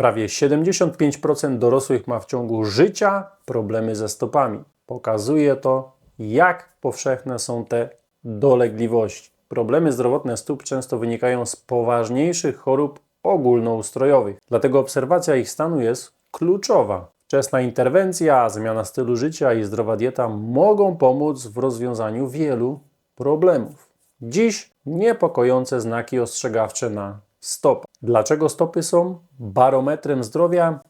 Prawie 75% dorosłych ma w ciągu życia problemy ze stopami. Pokazuje to, jak powszechne są te dolegliwości. Problemy zdrowotne stóp często wynikają z poważniejszych chorób ogólnoustrojowych. Dlatego obserwacja ich stanu jest kluczowa. Wczesna interwencja, zmiana stylu życia i zdrowa dieta mogą pomóc w rozwiązaniu wielu problemów. Dziś niepokojące znaki ostrzegawcze na stopę. Dlaczego stopy są barometrem zdrowia?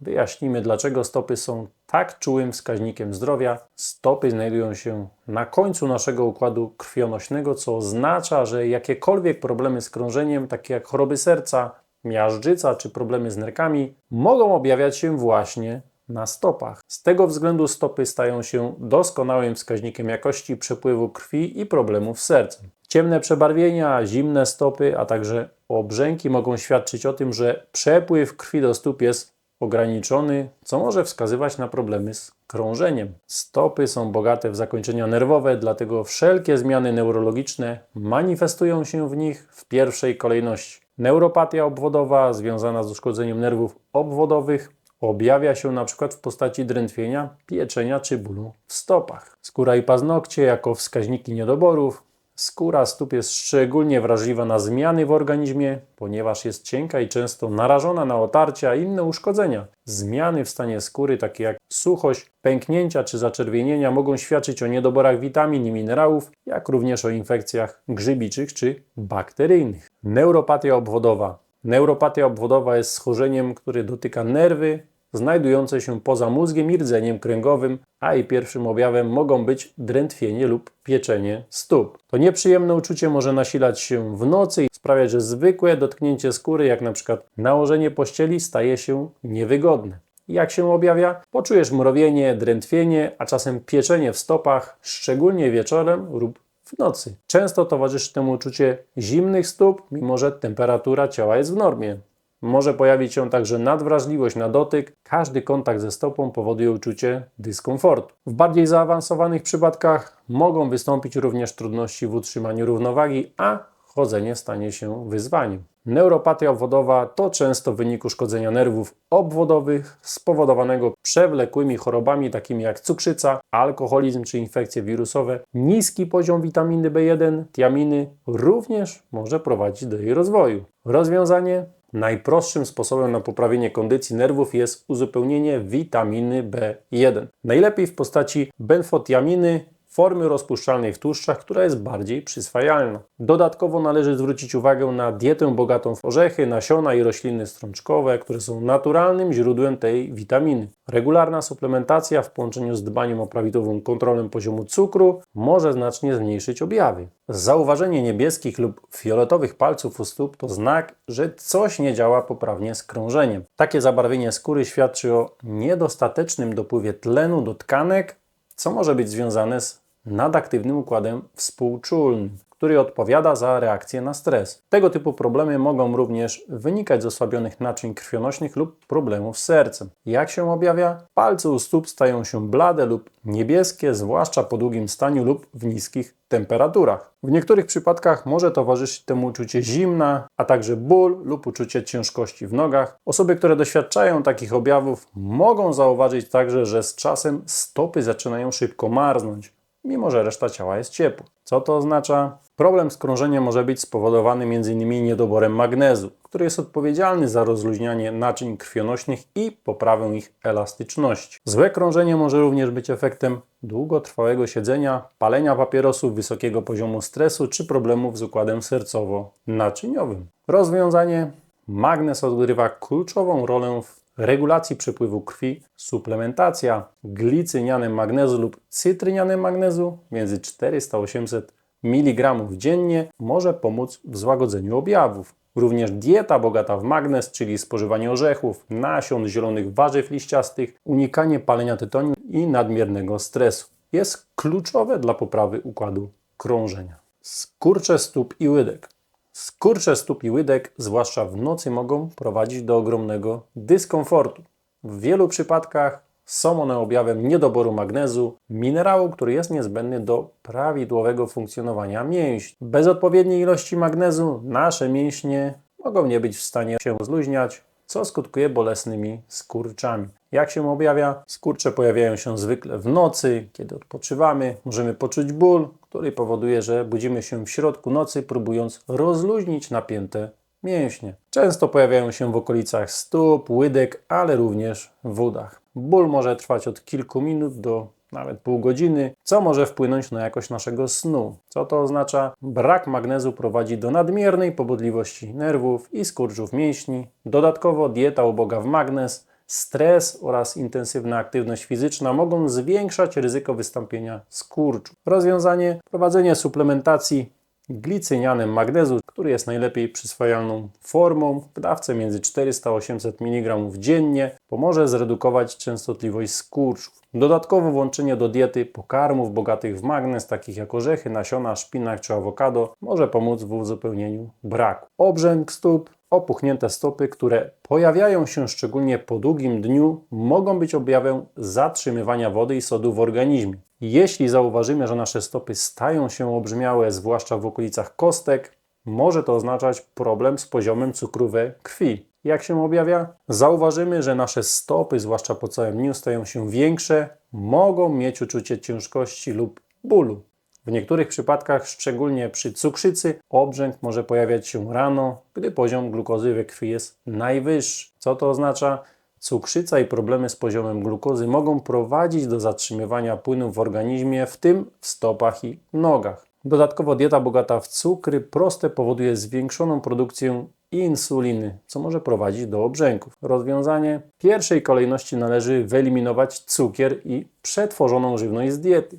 Wyjaśnimy, dlaczego stopy są tak czułym wskaźnikiem zdrowia. Stopy znajdują się na końcu naszego układu krwionośnego, co oznacza, że jakiekolwiek problemy z krążeniem, takie jak choroby serca, miażdżyca czy problemy z nerkami, mogą objawiać się właśnie na stopach. Z tego względu stopy stają się doskonałym wskaźnikiem jakości przepływu krwi i problemów z sercem. Ciemne przebarwienia, zimne stopy, a także obrzęki mogą świadczyć o tym, że przepływ krwi do stóp jest ograniczony, co może wskazywać na problemy z krążeniem. Stopy są bogate w zakończenia nerwowe, dlatego wszelkie zmiany neurologiczne manifestują się w nich w pierwszej kolejności. Neuropatia obwodowa związana z uszkodzeniem nerwów obwodowych objawia się przykład w postaci drętwienia, pieczenia czy bólu w stopach. Skóra i paznokcie jako wskaźniki niedoborów, Skóra stóp jest szczególnie wrażliwa na zmiany w organizmie, ponieważ jest cienka i często narażona na otarcia i inne uszkodzenia. Zmiany w stanie skóry, takie jak suchość, pęknięcia czy zaczerwienienia, mogą świadczyć o niedoborach witamin i minerałów, jak również o infekcjach grzybiczych czy bakteryjnych. Neuropatia obwodowa. Neuropatia obwodowa jest schorzeniem, które dotyka nerwy, znajdujące się poza mózgiem i rdzeniem kręgowym, a jej pierwszym objawem mogą być drętwienie lub pieczenie stóp. To nieprzyjemne uczucie może nasilać się w nocy i sprawiać, że zwykłe dotknięcie skóry, jak na przykład nałożenie pościeli, staje się niewygodne. Jak się objawia? Poczujesz mrowienie, drętwienie, a czasem pieczenie w stopach, szczególnie wieczorem lub w nocy. Często towarzyszy temu uczucie zimnych stóp, mimo że temperatura ciała jest w normie. Może pojawić się także nadwrażliwość na dotyk. Każdy kontakt ze stopą powoduje uczucie dyskomfortu. W bardziej zaawansowanych przypadkach mogą wystąpić również trudności w utrzymaniu równowagi, a chodzenie stanie się wyzwaniem. Neuropatia obwodowa to często wynik uszkodzenia nerwów obwodowych spowodowanego przewlekłymi chorobami takimi jak cukrzyca, alkoholizm czy infekcje wirusowe. Niski poziom witaminy B1, tiaminy również może prowadzić do jej rozwoju. Rozwiązanie Najprostszym sposobem na poprawienie kondycji nerwów jest uzupełnienie witaminy B1. Najlepiej w postaci benfotiaminy formy rozpuszczalnej w tłuszczach, która jest bardziej przyswajalna. Dodatkowo należy zwrócić uwagę na dietę bogatą w orzechy, nasiona i rośliny strączkowe, które są naturalnym źródłem tej witaminy. Regularna suplementacja w połączeniu z dbaniem o prawidłową kontrolę poziomu cukru może znacznie zmniejszyć objawy. Zauważenie niebieskich lub fioletowych palców u stóp to znak, że coś nie działa poprawnie z krążeniem. Takie zabarwienie skóry świadczy o niedostatecznym dopływie tlenu do tkanek, co może być związane z nadaktywnym układem współczulnym, który odpowiada za reakcję na stres. Tego typu problemy mogą również wynikać z osłabionych naczyń krwionośnych lub problemów z sercem. Jak się objawia? Palce u stóp stają się blade lub niebieskie, zwłaszcza po długim staniu lub w niskich temperaturach. W niektórych przypadkach może towarzyszyć temu uczucie zimna, a także ból lub uczucie ciężkości w nogach. Osoby, które doświadczają takich objawów, mogą zauważyć także, że z czasem stopy zaczynają szybko marznąć mimo że reszta ciała jest ciepła. Co to oznacza? Problem z krążeniem może być spowodowany m.in. niedoborem magnezu, który jest odpowiedzialny za rozluźnianie naczyń krwionośnych i poprawę ich elastyczności. Złe krążenie może również być efektem długotrwałego siedzenia, palenia papierosów, wysokiego poziomu stresu czy problemów z układem sercowo-naczyniowym. Rozwiązanie Magnez odgrywa kluczową rolę w regulacji przepływu krwi, suplementacja glicynianem magnezu lub cytrynianem magnezu między 400 a 800 mg dziennie może pomóc w złagodzeniu objawów. Również dieta bogata w magnez, czyli spożywanie orzechów, nasion, zielonych warzyw liściastych, unikanie palenia tytoniu i nadmiernego stresu jest kluczowe dla poprawy układu krążenia. Skurcze stóp i łydek. Skurcze stóp i łydek, zwłaszcza w nocy, mogą prowadzić do ogromnego dyskomfortu. W wielu przypadkach są one objawem niedoboru magnezu, minerału, który jest niezbędny do prawidłowego funkcjonowania mięśni. Bez odpowiedniej ilości magnezu nasze mięśnie mogą nie być w stanie się zluźniać, co skutkuje bolesnymi skurczami. Jak się objawia? Skurcze pojawiają się zwykle w nocy, kiedy odpoczywamy. Możemy poczuć ból, który powoduje, że budzimy się w środku nocy, próbując rozluźnić napięte mięśnie. Często pojawiają się w okolicach stóp, łydek, ale również w udach. Ból może trwać od kilku minut do nawet pół godziny, co może wpłynąć na jakość naszego snu. Co to oznacza? Brak magnezu prowadzi do nadmiernej pobudliwości nerwów i skurczów mięśni. Dodatkowo dieta uboga w magnez, stres oraz intensywna aktywność fizyczna mogą zwiększać ryzyko wystąpienia skurczu. Rozwiązanie: prowadzenie suplementacji glicynianem magnezu, który jest najlepiej przyswajalną formą w dawce między 400 a 800 mg dziennie, pomoże zredukować częstotliwość skurczów. Dodatkowo włączenie do diety pokarmów bogatych w magnez, takich jak orzechy, nasiona, szpinak czy awokado, może pomóc w uzupełnieniu braku. Obrzęk stóp Opuchnięte stopy, które pojawiają się szczególnie po długim dniu, mogą być objawem zatrzymywania wody i sodu w organizmie. Jeśli zauważymy, że nasze stopy stają się obrzmiałe, zwłaszcza w okolicach kostek, może to oznaczać problem z poziomem cukru we krwi. Jak się objawia? Zauważymy, że nasze stopy, zwłaszcza po całym dniu, stają się większe, mogą mieć uczucie ciężkości lub bólu. W niektórych przypadkach, szczególnie przy cukrzycy, obrzęk może pojawiać się rano, gdy poziom glukozy we krwi jest najwyższy. Co to oznacza? Cukrzyca i problemy z poziomem glukozy mogą prowadzić do zatrzymywania płynów w organizmie, w tym w stopach i nogach. Dodatkowo dieta bogata w cukry proste powoduje zwiększoną produkcję insuliny, co może prowadzić do obrzęków. Rozwiązanie: w pierwszej kolejności należy wyeliminować cukier i przetworzoną żywność z diety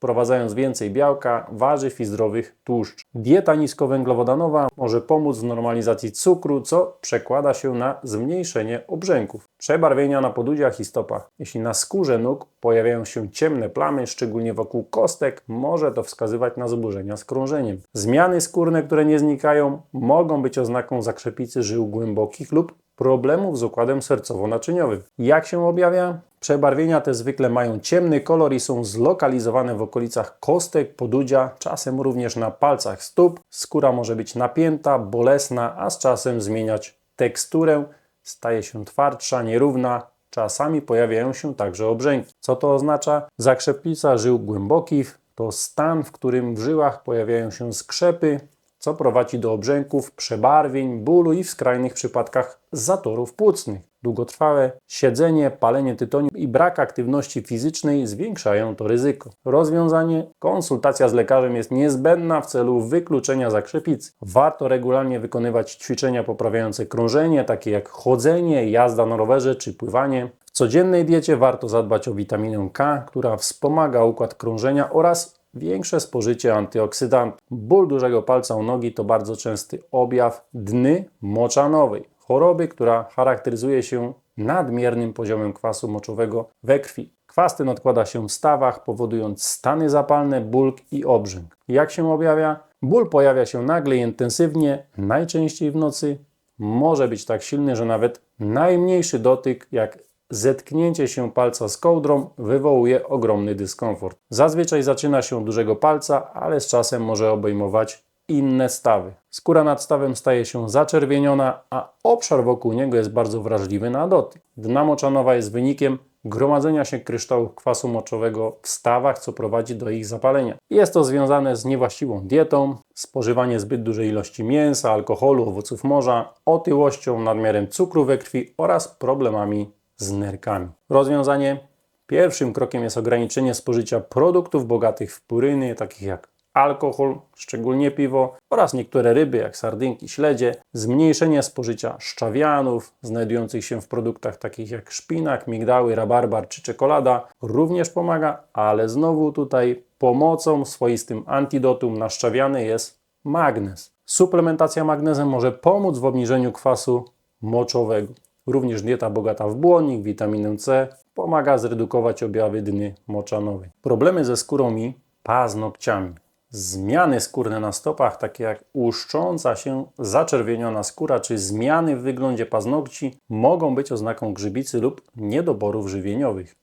wprowadzając więcej białka, warzyw i zdrowych tłuszcz. Dieta niskowęglowodanowa może pomóc w normalizacji cukru, co przekłada się na zmniejszenie obrzęków. Przebarwienia na podudziach i stopach. Jeśli na skórze nóg pojawiają się ciemne plamy, szczególnie wokół kostek, może to wskazywać na zaburzenia z krążeniem. Zmiany skórne, które nie znikają, mogą być oznaką zakrzepicy żył głębokich lub problemów z układem sercowo-naczyniowym. Jak się objawia? Przebarwienia te zwykle mają ciemny kolor i są zlokalizowane w okolicach kostek, podudzia, czasem również na palcach stóp. Skóra może być napięta, bolesna, a z czasem zmieniać teksturę, staje się twardsza, nierówna, czasami pojawiają się także obrzęki. Co to oznacza? Zakrzepica żył głębokich to stan, w którym w żyłach pojawiają się skrzepy, co prowadzi do obrzęków, przebarwień, bólu i w skrajnych przypadkach zatorów płucnych. Długotrwałe siedzenie, palenie tytoniu i brak aktywności fizycznej zwiększają to ryzyko. Rozwiązanie: konsultacja z lekarzem jest niezbędna w celu wykluczenia zakrzepicy. Warto regularnie wykonywać ćwiczenia poprawiające krążenie, takie jak chodzenie, jazda na rowerze czy pływanie. W codziennej diecie warto zadbać o witaminę K, która wspomaga układ krążenia oraz większe spożycie antyoksydantów. Ból dużego palca u nogi to bardzo częsty objaw dny moczanowej, choroby, która charakteryzuje się nadmiernym poziomem kwasu moczowego we krwi. Kwas ten odkłada się w stawach, powodując stany zapalne, ból i obrzęk. Jak się objawia? Ból pojawia się nagle i intensywnie, najczęściej w nocy. Może być tak silny, że nawet najmniejszy dotyk, jak zetknięcie się palca z kołdrą wywołuje ogromny dyskomfort. Zazwyczaj zaczyna się od dużego palca, ale z czasem może obejmować inne stawy. Skóra nad stawem staje się zaczerwieniona, a obszar wokół niego jest bardzo wrażliwy na dotyk. Dna moczanowa jest wynikiem gromadzenia się kryształów kwasu moczowego w stawach, co prowadzi do ich zapalenia. Jest to związane z niewłaściwą dietą, spożywanie zbyt dużej ilości mięsa, alkoholu, owoców morza, otyłością, nadmiarem cukru we krwi oraz problemami z nerkami. Rozwiązanie Pierwszym krokiem jest ograniczenie spożycia produktów bogatych w puryny, takich jak alkohol, szczególnie piwo oraz niektóre ryby, jak sardynki, śledzie, zmniejszenie spożycia szczawianów znajdujących się w produktach takich jak szpinak, migdały, rabarbar czy czekolada również pomaga, ale znowu tutaj pomocą, swoistym antidotum na szczawiany jest magnez. Suplementacja magnezem może pomóc w obniżeniu kwasu moczowego. Również dieta bogata w błonnik, witaminę C pomaga zredukować objawy dny moczanowej. Problemy ze skórą i paznokciami. Zmiany skórne na stopach, takie jak łuszcząca się, zaczerwieniona skóra czy zmiany w wyglądzie paznokci, mogą być oznaką grzybicy lub niedoborów żywieniowych.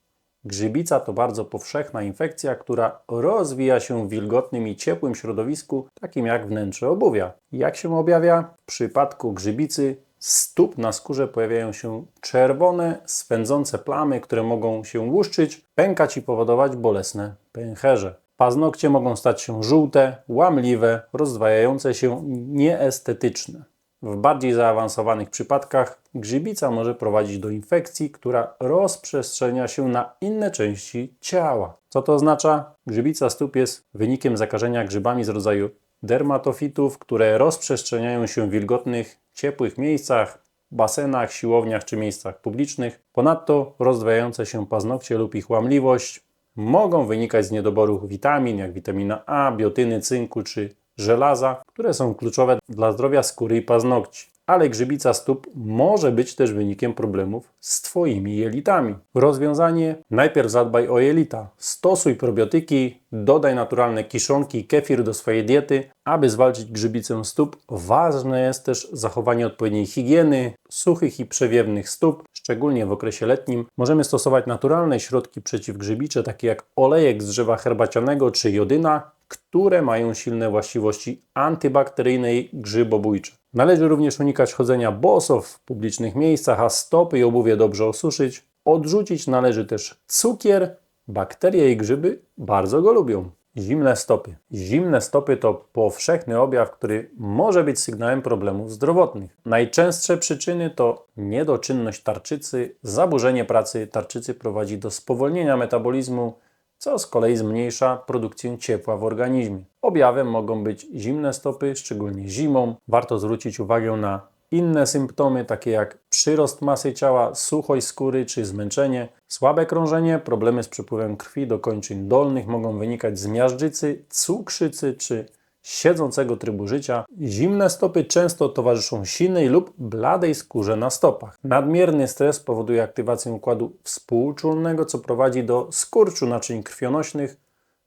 Grzybica to bardzo powszechna infekcja, która rozwija się w wilgotnym i ciepłym środowisku, takim jak wnętrze obuwia. Jak się objawia? W przypadku grzybicy stóp na skórze pojawiają się czerwone, swędzące plamy, które mogą się łuszczyć, pękać i powodować bolesne pęcherze. Paznokcie mogą stać się żółte, łamliwe, rozdwajające się, nieestetyczne. W bardziej zaawansowanych przypadkach grzybica może prowadzić do infekcji, która rozprzestrzenia się na inne części ciała. Co to oznacza? Grzybica stóp jest wynikiem zakażenia grzybami z rodzaju dermatofitów, które rozprzestrzeniają się w wilgotnych, ciepłych miejscach, basenach, siłowniach czy miejscach publicznych. Ponadto rozdwajające się paznokcie lub ich łamliwość mogą wynikać z niedoboru witamin, jak witamina A, biotyny, cynku czy żelaza, które są kluczowe dla zdrowia skóry i paznokci. Ale grzybica stóp może być też wynikiem problemów z Twoimi jelitami. Rozwiązanie: najpierw zadbaj o jelita. Stosuj probiotyki, dodaj naturalne kiszonki kefir do swojej diety, aby zwalczyć grzybicę stóp. Ważne jest też zachowanie odpowiedniej higieny, suchych i przewiewnych stóp, szczególnie w okresie letnim. Możemy stosować naturalne środki przeciwgrzybicze, takie jak olejek z drzewa herbacianego czy jodyna, które mają silne właściwości antybakteryjne i grzybobójcze. Należy również unikać chodzenia boso w publicznych miejscach, a stopy i obuwie dobrze osuszyć. Odrzucić należy też cukier. Bakterie i grzyby bardzo go lubią. Zimne stopy. Zimne stopy to powszechny objaw, który może być sygnałem problemów zdrowotnych. Najczęstsze przyczyny to niedoczynność tarczycy, zaburzenie pracy tarczycy prowadzi do spowolnienia metabolizmu, co z kolei zmniejsza produkcję ciepła w organizmie. Objawem mogą być zimne stopy, szczególnie zimą. Warto zwrócić uwagę na inne symptomy, takie jak przyrost masy ciała, suchość skóry czy zmęczenie, słabe krążenie, problemy z przepływem krwi do kończyn dolnych mogą wynikać z miażdżycy, cukrzycy czy siedzącego trybu życia. Zimne stopy często towarzyszą silnej lub bladej skórze na stopach. Nadmierny stres powoduje aktywację układu współczulnego, co prowadzi do skurczu naczyń krwionośnych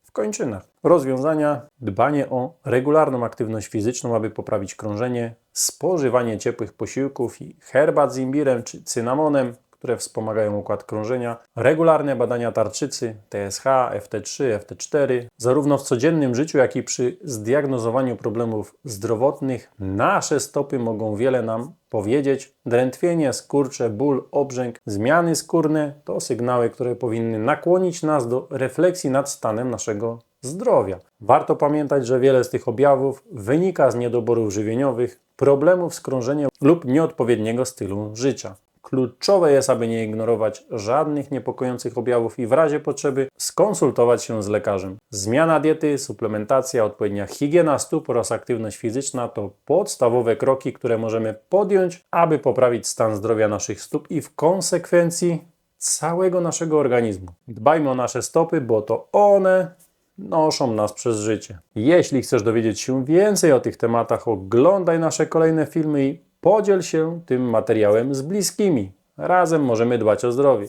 w kończynach. Rozwiązania: dbanie o regularną aktywność fizyczną, aby poprawić krążenie, spożywanie ciepłych posiłków i herbat z imbirem czy cynamonem, które wspomagają układ krążenia, regularne badania tarczycy TSH, FT3, FT4, zarówno w codziennym życiu, jak i przy zdiagnozowaniu problemów zdrowotnych. Nasze stopy mogą wiele nam powiedzieć. Drętwienie, skurcze, ból, obrzęk, zmiany skórne to sygnały, które powinny nakłonić nas do refleksji nad stanem naszego zdrowia. Warto pamiętać, że wiele z tych objawów wynika z niedoborów żywieniowych, problemów z krążeniem lub nieodpowiedniego stylu życia. Kluczowe jest, aby nie ignorować żadnych niepokojących objawów i w razie potrzeby skonsultować się z lekarzem. Zmiana diety, suplementacja, odpowiednia higiena stóp oraz aktywność fizyczna to podstawowe kroki, które możemy podjąć, aby poprawić stan zdrowia naszych stóp i w konsekwencji całego naszego organizmu. Dbajmy o nasze stopy, bo to one noszą nas przez życie. Jeśli chcesz dowiedzieć się więcej o tych tematach, oglądaj nasze kolejne filmy i podziel się tym materiałem z bliskimi. Razem możemy dbać o zdrowie.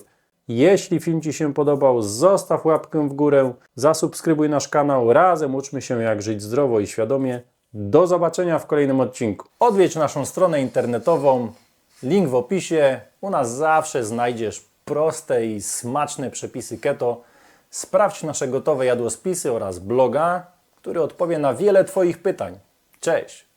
Jeśli film Ci się podobał, zostaw łapkę w górę, zasubskrybuj nasz kanał. Razem uczmy się, jak żyć zdrowo i świadomie. Do zobaczenia w kolejnym odcinku. Odwiedź naszą stronę internetową, link w opisie. U nas zawsze znajdziesz proste i smaczne przepisy keto. Sprawdź nasze gotowe jadłospisy oraz bloga, który odpowie na wiele Twoich pytań. Cześć!